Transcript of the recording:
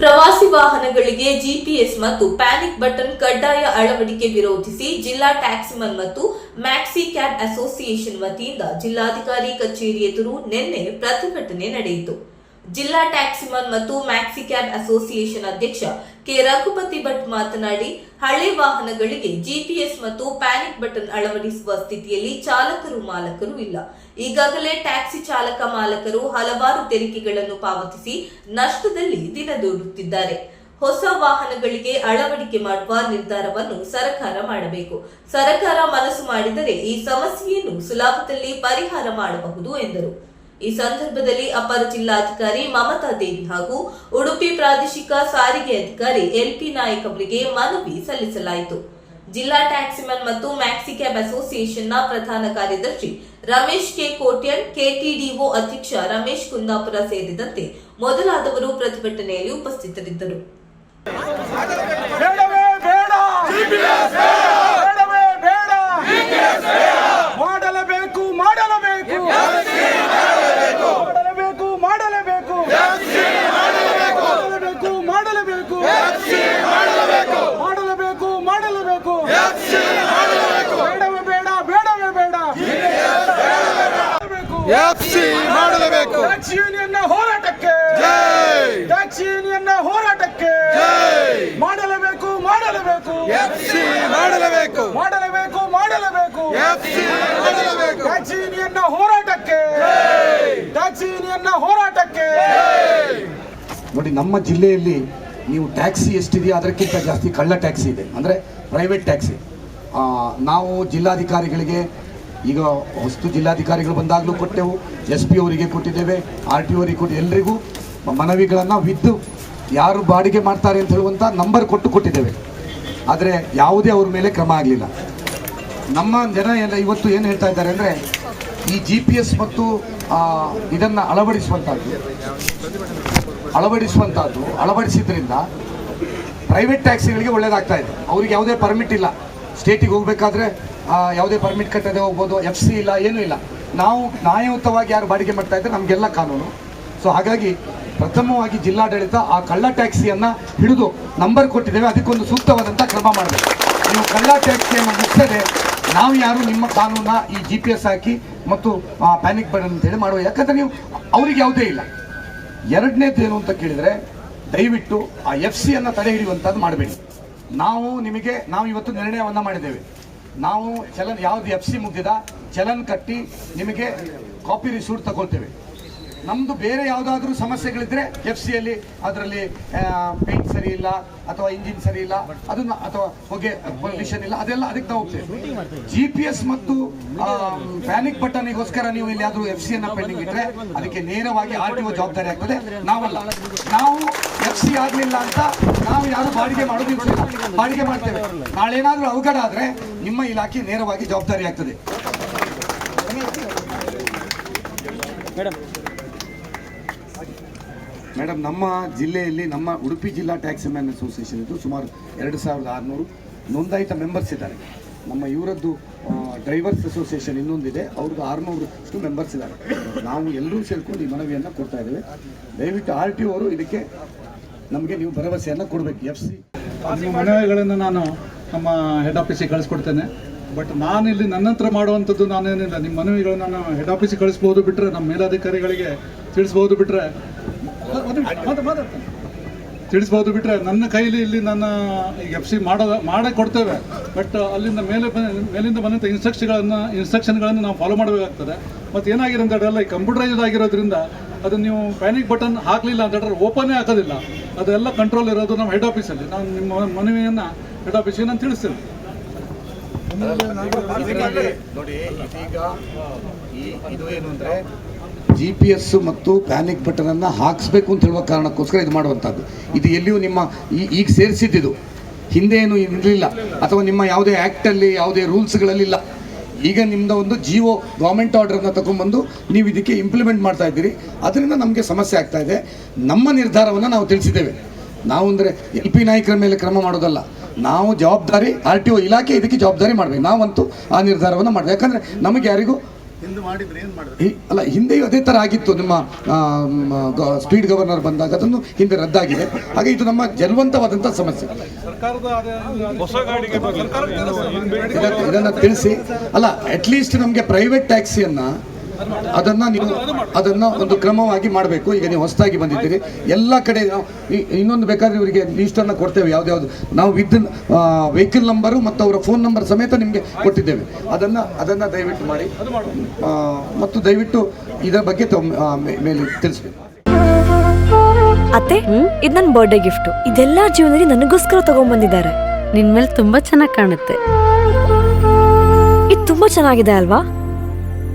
ಪ್ರವಾಸಿ ವಾಹನಗಳಿಗೆ ಜಿಪಿಎಸ್ ಮತ್ತು ಪ್ಯಾನಿಕ್ ಬಟನ್ ಕಡ್ಡಾಯ ಅಳವಡಿಕೆ ವಿರೋಧಿಸಿ ಜಿಲ್ಲಾ ಟ್ಯಾಕ್ಸಿಮನ್ ಮತ್ತು ಮ್ಯಾಕ್ಸಿ ಕ್ಯಾಬ್ ಅಸೋಸಿಯೇಷನ್ ವತಿಯಿಂದ ಜಿಲ್ಲಾಧಿಕಾರಿ ಕಚೇರಿ ಎದುರು ನಿನ್ನೆ ಪ್ರತಿಭಟನೆ ನಡೆಯಿತು. ಜಿಲ್ಲಾ ಟ್ಯಾಕ್ಸಿಮನ್ ಮತ್ತು ಮ್ಯಾಕ್ಸಿ ಕ್ಯಾಬ್ ಅಸೋಸಿಯೇಷನ್ ಅಧ್ಯಕ್ಷ ಕೆ. ರಘುಪತಿ ಭಟ್ ಮಾತನಾಡಿ, ಹಳೆ ವಾಹನಗಳಿಗೆ ಜಿಪಿಎಸ್ ಮತ್ತು ಪ್ಯಾನಿಕ್ ಬಟನ್ ಅಳವಡಿಸುವ ಸ್ಥಿತಿಯಲ್ಲಿ ಚಾಲಕರು ಮಾಲಕರು ಇಲ್ಲ. ಈಗಾಗಲೇ ಟ್ಯಾಕ್ಸಿ ಚಾಲಕ ಮಾಲಕರು ಹಲವಾರು ತೆರಿಗೆಗಳನ್ನು ಪಾವತಿಸಿ ನಷ್ಟದಲ್ಲಿ ದಿನದೂಡುತ್ತಿದ್ದಾರೆ ಹೊಸ ವಾಹನಗಳಿಗೆ ಅಳವಡಿಕೆ ಮಾಡುವ ನಿರ್ಧಾರವನ್ನು ಸರ್ಕಾರ ಮಾಡಬೇಕು. ಸರ್ಕಾರ ಮನಸ್ಸು ಮಾಡಿದರೆ ಈ ಸಮಸ್ಯೆಯನ್ನು ಸುಲಭದಲ್ಲಿ ಪರಿಹಾರ ಮಾಡಬಹುದು ಎಂದರು. ಈ ಸಂದರ್ಭದಲ್ಲಿ ಅಪರ ಜಿಲ್ಲಾಧಿಕಾರಿ ಮಮತಾ ದೇವಿ ಹಾಗೂ ಉಡುಪಿ ಪ್ರಾದೇಶಿಕ ಸಾರಿಗೆ ಅಧಿಕಾರಿ ಎಲ್ಪಿ ನಾಯಕ್ ಅವರಿಗೆ ಮನವಿ ಸಲ್ಲಿಸಲಾಯಿತು. ಜಿಲ್ಲಾ ಟ್ಯಾಕ್ಸಿಮನ್ ಮತ್ತು ಮ್ಯಾಕ್ಸಿ ಕ್ಯಾಬ್ ಅಸೋಸಿಯೇಷನ್ನ ಪ್ರಧಾನ ಕಾರ್ಯದರ್ಶಿ ರಮೇಶ್ ಕೆ ಕೋಟ್ಯನ್, ಕೆಟಿಡಿಒ ಅಧ್ಯಕ್ಷ ರಮೇಶ್ ಕುಂದಾಪುರ ಸೇರಿದಂತೆ ಮೊದಲಾದವರು ಪ್ರತಿಭಟನೆಯಲ್ಲಿ ಉಪಸ್ಥಿತರಿದ್ದರು. ಎಫ್ಸಿ ಮಾಡಲೇಬೇಕು. ಟ್ಯಾಕ್ಸಿ ಯೂನಿಯನ್ನ ಹೋರಾಟಕ್ಕೆ. ಜೈ. ಟ್ಯಾಕ್ಸಿ ಯೂನಿಯನ್ನ ಹೋರಾಟಕ್ಕೆ. ಜೈ. ಮಾಡಲೇಬೇಕು ಮಾಡಲೇಬೇಕು. ಎಫ್ಸಿ ಮಾಡಲೇಬೇಕು. ಮಾಡಲೇಬೇಕು ಮಾಡಲೇಬೇಕು. ಎಫ್ಸಿ ಮಾಡಲೇಬೇಕು. ಟ್ಯಾಕ್ಸಿ ಯೂನಿಯನ್ನ ಹೋರಾಟಕ್ಕೆ. ಟ್ಯಾಕ್ಸಿ ಯೂನಿಯನ್ ಹೋರಾಟಕ್ಕೆ. ನೋಡಿ ನಮ್ಮ ಜಿಲ್ಲೆಯಲ್ಲಿ ನೀವು ಟ್ಯಾಕ್ಸಿ ಎಷ್ಟಿದೆಯೋ ಅದಕ್ಕಿಂತ ಜಾಸ್ತಿ ಕಳ್ಳ ಟ್ಯಾಕ್ಸಿ ಇದೆ. ಅಂದರೆ ಪ್ರೈವೇಟ್ ಟ್ಯಾಕ್ಸಿ. ಆ, ನಾವು ಜಿಲ್ಲಾಧಿಕಾರಿಗಳಿಗೆ ಈಗ ಹೊಸ್ತು ಜಿಲ್ಲಾಧಿಕಾರಿಗಳು ಬಂದಾಗಲೂ ಕೊಟ್ಟೆವು, ಎಸ್ ಪಿ ಅವರಿಗೆ ಕೊಟ್ಟಿದ್ದೇವೆ, ಆರ್ ಟಿ ಅವರಿಗೆ ಕೊಟ್ಟು ಎಲ್ಲರಿಗೂ ಮನವಿಗಳನ್ನು ವಿದ್ದು ಯಾರು ಬಾಡಿಗೆ ಮಾಡ್ತಾರೆ ಅಂತ ಹೇಳುವಂಥ ನಂಬರ್ ಕೊಟ್ಟು ಕೊಟ್ಟಿದ್ದೇವೆ. ಆದರೆ ಯಾವುದೇ ಅವ್ರ ಮೇಲೆ ಕ್ರಮ ಆಗಲಿಲ್ಲ. ನಮ್ಮ ಜನ ಎಲ್ಲ ಇವತ್ತು ಏನು ಹೇಳ್ತಾ ಇದ್ದಾರೆ ಅಂದರೆ, ಈ ಜಿ ಪಿ ಎಸ್ ಮತ್ತು ಇದನ್ನು ಅಳವಡಿಸುವಂಥದ್ದು ಅಳವಡಿಸುವಂಥದ್ದು ಅಳವಡಿಸಿದ್ರಿಂದ ಪ್ರೈವೇಟ್ ಟ್ಯಾಕ್ಸಿಗಳಿಗೆ ಒಳ್ಳೇದಾಗ್ತಾ ಇದೆ. ಅವ್ರಿಗೆ ಯಾವುದೇ ಪರ್ಮಿಟ್ ಇಲ್ಲ. ಸ್ಟೇಟಿಗೆ ಹೋಗಬೇಕಾದ್ರೆ ಯಾವುದೇ ಪರ್ಮಿಟ್ ಕಟ್ಟದೆ ಹೋಗ್ಬೋದು ಎಫ್ ಸಿ ಇಲ್ಲ, ಏನೂ ಇಲ್ಲ. ನಾವು ನ್ಯಾಯಯುತವಾಗಿ ಯಾರು ಬಾಡಿಗೆ ಮಾಡ್ತಾ ಇದ್ದಾರೆ ನಮಗೆಲ್ಲ ಕಾನೂನು. ಸೊ ಹಾಗಾಗಿ ಪ್ರಥಮವಾಗಿ ಜಿಲ್ಲಾಡಳಿತ ಆ ಕಳ್ಳ ಟ್ಯಾಕ್ಸಿಯನ್ನು ಹಿಡಿದು ನಂಬರ್ ಕೊಟ್ಟಿದ್ದೇವೆ. ಅದಕ್ಕೊಂದು ಸೂಕ್ತವಾದಂಥ ಕ್ರಮ ಮಾಡಬೇಕು. ನೀವು ಕಳ್ಳ ಟ್ಯಾಕ್ಸಿಯನ್ನು ಮುಚ್ಚದೆ ನಾವು ಯಾರು ನಿಮ್ಮ ಕಾನೂನ ಈ ಜಿ ಪಿ ಎಸ್ ಹಾಕಿ ಮತ್ತು ಪ್ಯಾನಿಕ್ ಬಟನ್ ಅಂತೇಳಿ ಮಾಡುವ. ಯಾಕಂದರೆ ನೀವು ಅವ್ರಿಗೆ ಯಾವುದೇ ಇಲ್ಲ. ಎರಡನೇದು ಏನು ಅಂತ ಕೇಳಿದರೆ ದಯವಿಟ್ಟು ಆ ಎಫ್ ಸಿಯನ್ನು ತಡೆ ಹಿಡಿಯುವಂಥದ್ದು ಮಾಡಬೇಡಿ. ನಾವು ನಿಮಗೆ, ನಾವು ಇವತ್ತು ನಿರ್ಣಯವನ್ನು ಮಾಡಿದ್ದೇವೆ. ನಾವು ಚಲನ್, ಯಾವ್ದು ಎಫ್ ಸಿ ಮುಗಿದ ಚಲನ್ ಕಟ್ಟಿ ನಿಮಗೆ ಕಾಪಿ ರಿಸೂಟ್ ತಗೊಳ್ತೇವೆ. ನಮ್ಮದು ಬೇರೆ ಯಾವುದಾದ್ರೂ ಸಮಸ್ಯೆಗಳಿದ್ರೆ ಎಫ್ ಸಿ ಅಲ್ಲಿ ಅದರಲ್ಲಿ ಪೇಂಟ್ ಸರಿ ಇಲ್ಲ ಅಥವಾ ಇಂಜಿನ್ ಸರಿ ಇಲ್ಲ ಅದನ್ನ ಅಥವಾ ಹೊಗೆ ಪೊಲ್ಯೂಷನ್ ಇಲ್ಲ ಅದೆಲ್ಲ ಅದಕ್ಕೆ ನಾವು ಹೋಗ್ತೇವೆ. ಜಿ ಪಿ ಎಸ್ ಮತ್ತು ಪ್ಯಾನಿಕ್ ಬಟನ್ಗೋಸ್ಕರ ನೀವು ಇಲ್ಲಿ ಯಾವ್ದು ಎಫ್ ಸಿ ಅನ್ನ ಪೆಂಡಿಂಗ್ ಇಟ್ಟರೆ ಅದಕ್ಕೆ ನೇರವಾಗಿ ಆರ್ ಟಿ ಒ ಜವಾಬ್ದಾರಿ ಆಗ್ತದೆ. ನಾವಲ್ಲ. ನಾವು ಎಫ್ ಸಿ ಆಗಲಿಲ್ಲ ಅಂತ ನಾವು ಯಾರು ಬಾಡಿಗೆ ಮಾಡೋದು ಬಾಡಿಗೆ ಮಾಡ್ತೇವೆ. ನಾಳೇನಾದ್ರೂ ಅವಘಡ ಆದ್ರೆ ನಿಮ್ಮ ಇಲಾಖೆ ನೇರವಾಗಿ ಜವಾಬ್ದಾರಿ ಆಗ್ತದೆ. ಮೇಡಮ್ ನಮ್ಮ ಜಿಲ್ಲೆಯಲ್ಲಿ, ನಮ್ಮ ಉಡುಪಿ ಜಿಲ್ಲಾ ಟ್ಯಾಕ್ಸಿ ಮ್ಯಾನ್ ಅಸೋಸಿಯೇಷನ್ ಇದು ಸುಮಾರು ಎರಡು ಸಾವಿರದ ಆರುನೂರು ನೋಂದಾಯಿತ ಮೆಂಬರ್ಸ್ ಇದ್ದಾರೆ. ನಮ್ಮ ಇವರದ್ದು ಡ್ರೈವರ್ಸ್ ಅಸೋಸಿಯೇಷನ್ ಇನ್ನೊಂದಿದೆ. ಅವ್ರದ್ದು ಆರುನೂರಷ್ಟು ಮೆಂಬರ್ಸ್ ಇದ್ದಾರೆ. ನಾವು ಎಲ್ಲರೂ ಸೇರಿಕೊಂಡು ಈ ಮನವಿಯನ್ನು ಕೊಡ್ತಾ ಇದ್ದೇವೆ. ದಯವಿಟ್ಟು ಆರ್ ಟಿ ಅವರು ಇದಕ್ಕೆ ನಮಗೆ ನೀವು ಭರವಸೆಯನ್ನು ಕೊಡಬೇಕು. F C. ನಿಮ್ಮ ಮನವಿಗಳನ್ನು ನಾನು ನಮ್ಮ ಹೆಡ್ ಆಫೀಸಿಗೆ ಕಳಿಸ್ಕೊಡ್ತೇನೆ. ಬಟ್ ನಾನು ಇಲ್ಲಿ ನನ್ನ ಹತ್ರ ಮಾಡುವಂಥದ್ದು ನಾನೇನಿಲ್ಲ. ನಿಮ್ಮ ಮನವಿಗಳನ್ನು ನಾನು ಹೆಡ್ ಆಫೀಸಿಗೆ ಕಳಿಸ್ಬೋದು ಬಿಟ್ಟರೆ ನಮ್ಮ ಮೇಲಾಧಿಕಾರಿಗಳಿಗೆ ತಿಳಿಸ್ಬೋದು ಬಿಟ್ಟರೆ ತಿಳಿಸ್ಬೋದು ಬಿಟ್ಟರೆ ನನ್ನ ಕೈಲಿ ಇಲ್ಲಿ ನನ್ನ ಎಫ್ ಸಿ ಮಾಡೋದ ಮಾಡೇ ಕೊಡ್ತೇವೆ. ಬಟ್ ಅಲ್ಲಿಂದ ಮೇಲೆ ಮೇಲಿಂದ ಬಂದಂಥ ಇನ್ಸ್ಟ್ರಕ್ಷನ್ಗಳನ್ನು ಇನ್ಸ್ಟ್ರಕ್ಷನ್ಗಳನ್ನು ನಾವು ಫಾಲೋ ಮಾಡಬೇಕಾಗ್ತದೆ. ಮತ್ತು ಏನಾಗಿದೆ ಅಂತ ಹೇಳಿದ್ರೆ ಈ ಕಂಪ್ಯೂಟರೈಸ್ಡ್ ಆಗಿರೋದ್ರಿಂದ ಅದು ನೀವು ಪ್ಯಾನಿಕ್ ಬಟನ್ ಹಾಕಲಿಲ್ಲ ಅಂತ ಹೇಳಿದ್ರೆ ಓಪನೇ ಹಾಕೋದಿಲ್ಲ. ಅದೆಲ್ಲ ಕಂಟ್ರೋಲ್ ಇರೋದು ನಮ್ಮ ಹೆಡ್ ಆಫೀಸಲ್ಲಿ ನಾನು ನಿಮ್ಮ ಮನವಿಯನ್ನು ಹೆಡ್ ಆಫೀಸಿಗೆ ನಾನು ತಿಳಿಸ್ತೇನೆ. ನೋಡಿ, ಇದೀಗ, ಈ, ಇದು ಏನು ಅಂದರೆ ಜಿ ಪಿ ಎಸ್ ಮತ್ತು ಪ್ಯಾನಿಕ್ ಬಟನ್ ಅನ್ನ ಹಾಕಿಸ್ಬೇಕು ಅಂತ ಹೇಳುವ ಕಾರಣಕ್ಕೋಸ್ಕರ ಇದು ಮಾಡುವಂಥದ್ದು. ಇದು ಎಲ್ಲಿಯೂ ನಿಮ್ಮ ಈಗ ಸೇರಿಸಿದ್ದು ಹಿಂದೆ ಏನು ಇರಲಿಲ್ಲ. ಅಥವಾ ನಿಮ್ಮ ಯಾವುದೇ ಆ್ಯಕ್ಟಲ್ಲಿ ಯಾವುದೇ ರೂಲ್ಸ್ಗಳಲ್ಲಿಲ್ಲ ಈಗ ನಿಮ್ದು ಒಂದು ಜಿಒ ಗೌರ್ಮೆಂಟ್ ಆರ್ಡರನ್ನು ತಗೊಂಡ್ಬಂದು ನೀವು ಇದಕ್ಕೆ ಇಂಪ್ಲಿಮೆಂಟ್ ಮಾಡ್ತಾ ಇದ್ದೀರಿ. ಅದರಿಂದ ನಮಗೆ ಸಮಸ್ಯೆ ಆಗ್ತಾ ಇದೆ. ನಮ್ಮ ನಿರ್ಧಾರವನ್ನು ನಾವು ತಿಳಿಸಿದ್ದೇವೆ. ನಾವು ಅಂದರೆ ಎಲ್ ಪಿ ನಾಯಕರ ಮೇಲೆ ಕ್ರಮ ಮಾಡೋದಲ್ಲ. ನಾವು ಜವಾಬ್ದಾರಿ ಆರ್ ಟಿ ಒ ಇಲಾಖೆ ಇದಕ್ಕೆ ಜವಾಬ್ದಾರಿ ಮಾಡಬೇಕು. ನಾವಂತೂ ಆ ನಿರ್ಧಾರವನ್ನು ಮಾಡಬೇಕು. ಯಾಕಂದರೆ ನಮಗೆ ಯಾರಿಗೂ ಹಿಂದೆ ಮಾಡಿದ್ರೆ ಏನು ಮಾಡಿದ್ರೆ? ಅಲ್ಲ ಹಿಂದೆಯೂ ಅದೇ ಥರ ಆಗಿತ್ತು. ನಿಮ್ಮ ಸ್ಪೀಡ್ ಗವರ್ನರ್ ಬಂದಾಗ ಅದನ್ನು ಹಿಂದೆ ರದ್ದಾಗಿದೆ. ಹಾಗೆ ಇದು ನಮ್ಮ ಜಲವಂತವಾದಂಥ ಸಮಸ್ಯೆ. ಇದನ್ನ ತಿಳಿಸಿ. ಅಲ್ಲ ಅಟ್ಲೀಸ್ಟ್ ನಮಗೆ ಪ್ರೈವೇಟ್ ಟ್ಯಾಕ್ಸಿಯನ್ನ ಅದನ್ನ ನೀವು ಅದನ್ನ ಒಂದು ಕ್ರಮವಾಗಿ ಮಾಡಬೇಕು. ಈಗ ನೀವು ಹೊಸದಾಗಿ ಬಂದಿದ್ದೀರಿ. ಎಲ್ಲ ಕಡೆ ಇನ್ನೊಂದು ಬೇಕಾದ್ರೆ ಇವರಿಗೆ ಲೀಸ್ಟನ್ನು ಕೊಡ್ತೇವೆ. ಯಾವ್ದ್ಯಾವ್ದು ನಾವು ವಿದ್ ವೆಹಿಕಲ್ ನಂಬರು ಮತ್ತು ಅವರ ಫೋನ್ ನಂಬರ್ ಸಮೇತ ನಿಮಗೆ ಕೊಟ್ಟಿದ್ದೇವೆ. ಅದನ್ನ ಅದನ್ನ ದಯವಿಟ್ಟು ಮಾಡಿ. ಮತ್ತು ದಯವಿಟ್ಟು ಇದರ ಬಗ್ಗೆ ಮೇಲೆ ತಿಳಿಸ್ಬೇಕು. ಅತ್ತೆ, ಇದು ನನ್ನ ಬರ್ಡೇ ಗಿಫ್ಟ್ ಇದೆಲ್ಲ ಜೀವನದಲ್ಲಿ ನನಗೋಸ್ಕರ ತಗೊಂಡ್ಬಂದಿದ್ದಾರೆ. ನಿನ್ ಮೇಲೆ ತುಂಬಾ ಚೆನ್ನಾಗಿ ಕಾಣುತ್ತೆ. ಇದು ತುಂಬಾ ಚೆನ್ನಾಗಿದೆ ಅಲ್ವಾ?